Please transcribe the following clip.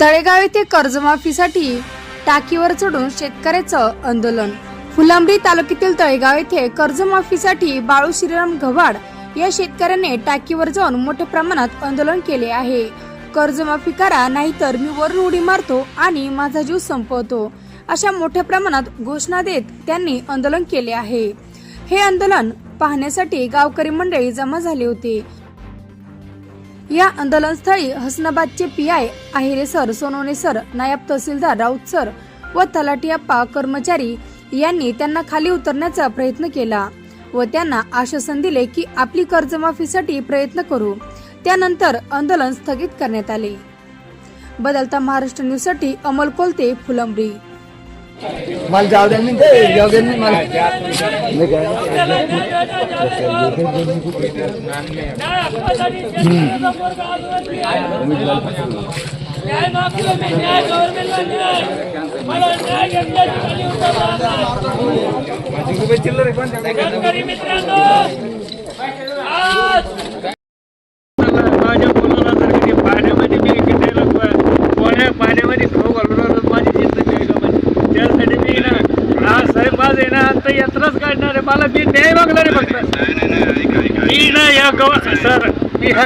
तळेगाव येथे कर्जमाफीसाठी टाकीवर चढून शेतकऱ्याचं आंदोलन. फुलंब्री तालुक्यातील तळेगाव येथे कर्जमाफीसाठी बाळू श्रीराम गव्हाड या शेतकऱ्याने टाकीवर जाऊन मोठ्या प्रमाणात आंदोलन केले आहे. कर्जमाफी करा नाहीतर मी वरून उडी मारतो आणि माझा जीव संपवतो. अशा मोठ्या प्रमाणात घोषणा देत त्यांनी आंदोलन केले आहे. हे आंदोलन पाहण्यासाठी गावकरी मंडळी जमा झाले होते. या आंदोलनस्थळी हसनाबादचे PI Ahire sir Sonone sir नायब तहसीलदार राऊत सर व तलाटियाप्पा कर्मचारी यांनी त्यांना खाली उतरण्याचा प्रयत्न केला व त्यांना आश्वासन दिले की आपली कर्जमाफीसाठी प्रयत्न करू. त्यानंतर आंदोलन स्थगित करण्यात आले. बदलता महाराष्ट्र न्यूजसाठी अमोल कोलते फुलंब्री. मला जाऊ द्या नाही ते जाऊ द्या मी मला न्याय घेतल्याची खाली आता यात्राच काढणार आहे. मला मी न्याय मागणार आहे फक्त. मी ना या गव सर मी ह्या